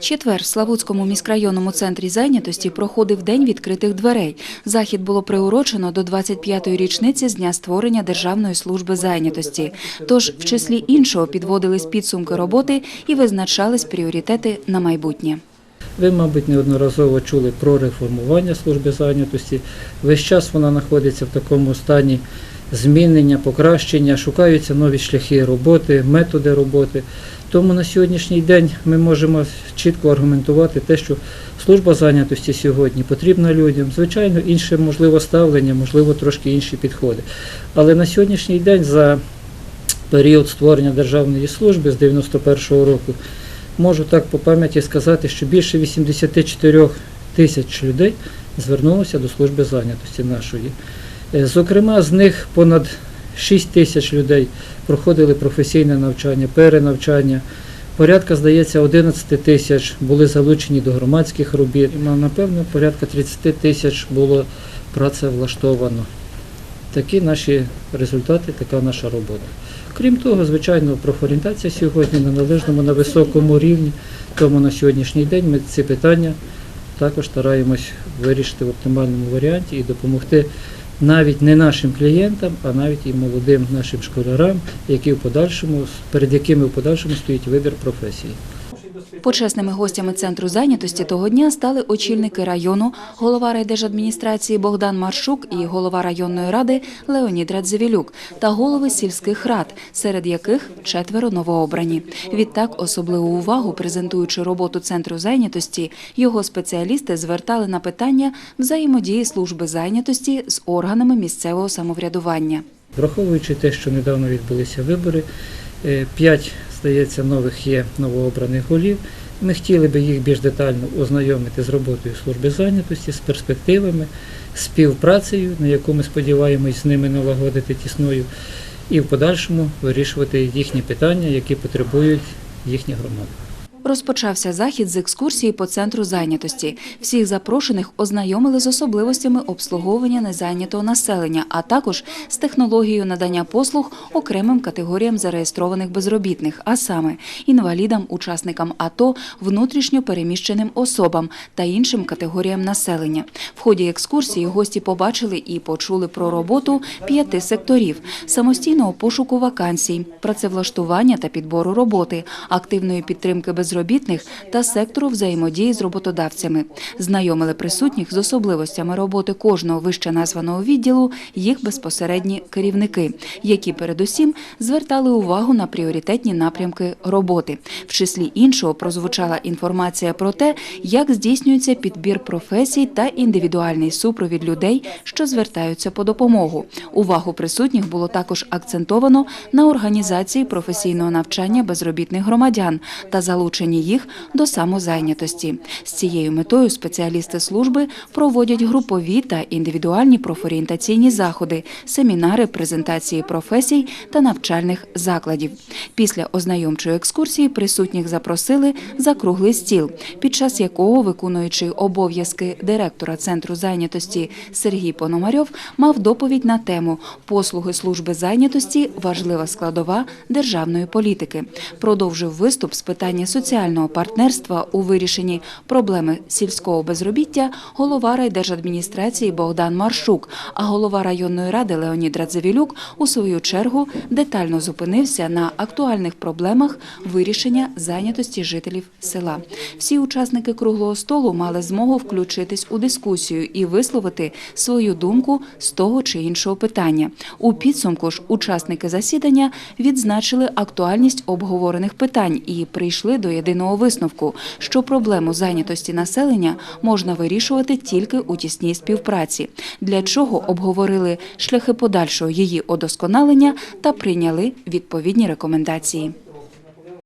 Четвер в Славутському міськрайонному центрі зайнятості проходив День відкритих дверей. Захід було приурочено до 25-ї річниці з дня створення Державної служби зайнятості. Тож, в числі іншого, підводились підсумки роботи і визначались пріоритети на майбутнє. Ви, мабуть, неодноразово чули про реформування служби зайнятості. Весь час вона знаходиться в такому стані змінення, покращення, шукаються нові шляхи роботи, методи роботи. Тому на сьогоднішній день ми можемо чітко аргументувати те, що служба зайнятості сьогодні потрібна людям. Звичайно, інше можливо ставлення, можливо, трошки інші підходи. Але на сьогоднішній день за період створення державної служби з 91-го року можу так по пам'яті сказати, що більше 84 тисяч людей звернулося до служби зайнятості нашої. Е, Зокрема, з них понад 6 тисяч людей проходили професійне навчання, перенавчання. Порядка, здається, 11 тисяч були залучені до громадських робіт. І, напевно, порядка 30 тисяч було працевлаштовано. Такі наші результати, така наша робота. Крім того, звичайно, профорієнтація сьогодні на належному, на високому рівні. Тому на сьогоднішній день ми ці питання також стараємось вирішити в оптимальному варіанті і допомогти навіть не нашим клієнтам, а навіть і молодим нашим школярам, які в подальшому, перед якими в подальшому стоїть вибір професії. Почесними гостями центру зайнятості того дня стали очільники району, голова райдержадміністрації Богдан Маршук і голова районної ради Леонід Радзивілюк та голови сільських рад, серед яких четверо новообрані. Відтак, особливу увагу, презентуючи роботу центру зайнятості, його спеціалісти звертали на питання взаємодії служби зайнятості з органами місцевого самоврядування. Враховуючи те, що недавно відбулися вибори, е, п'ять, здається, нових є новообраних голів. Ми хотіли би їх більш детально ознайомити з роботою служби зайнятості, з перспективами, співпрацею, на яку ми сподіваємось з ними налагодити тісною, і в подальшому вирішувати їхні питання, які потребують їхні громади. Розпочався захід з екскурсії по центру зайнятості. Всіх запрошених ознайомили з особливостями обслуговування незайнятого населення, а також з технологією надання послуг окремим категоріям зареєстрованих безробітних, а саме інвалідам, учасникам АТО, внутрішньо переміщеним особам та іншим категоріям населення. В ході екскурсії гості побачили і почули про роботу п'яти секторів: самостійного пошуку вакансій, працевлаштування та підбору роботи, активної підтримки безробітних та сектору взаємодії з роботодавцями. Знайомили присутніх з особливостями роботи кожного вище названого відділу їх безпосередні керівники, які передусім звертали увагу на пріоритетні напрямки роботи. В числі іншого прозвучала інформація про те, як здійснюється підбір професій та індивідуальний супровід людей, що звертаються по допомогу. Увагу присутніх було також акцентовано на організації професійного навчання безробітних громадян та залученні їх до самозайнятості. З цією метою спеціалісти служби проводять групові та індивідуальні профорієнтаційні заходи, семінари, презентації професій та навчальних закладів. Після ознайомчої екскурсії присутніх запросили за круглий стіл, під час якого виконуючий обов'язки директора центру зайнятості Сергій Пономарьов мав доповідь на тему послуги служби зайнятості важлива складова державної політики. Продовжив виступ з питання соціального партнерства у вирішенні проблеми сільського безробіття голова райдержадміністрації Богдан Маршук, а голова районної ради Леонід Радзивілюк у свою чергу детально зупинився на актуальних проблемах вирішення зайнятості жителів села. Всі учасники круглого столу мали змогу включитись у дискусію і висловити свою думку з того чи іншого питання. У підсумку ж учасники засідання відзначили актуальність обговорених питань і прийшли до єдиного висновку, що проблему зайнятості населення можна вирішувати тільки у тісній співпраці, для чого обговорили шляхи подальшого її удосконалення та прийняли відповідні рекомендації.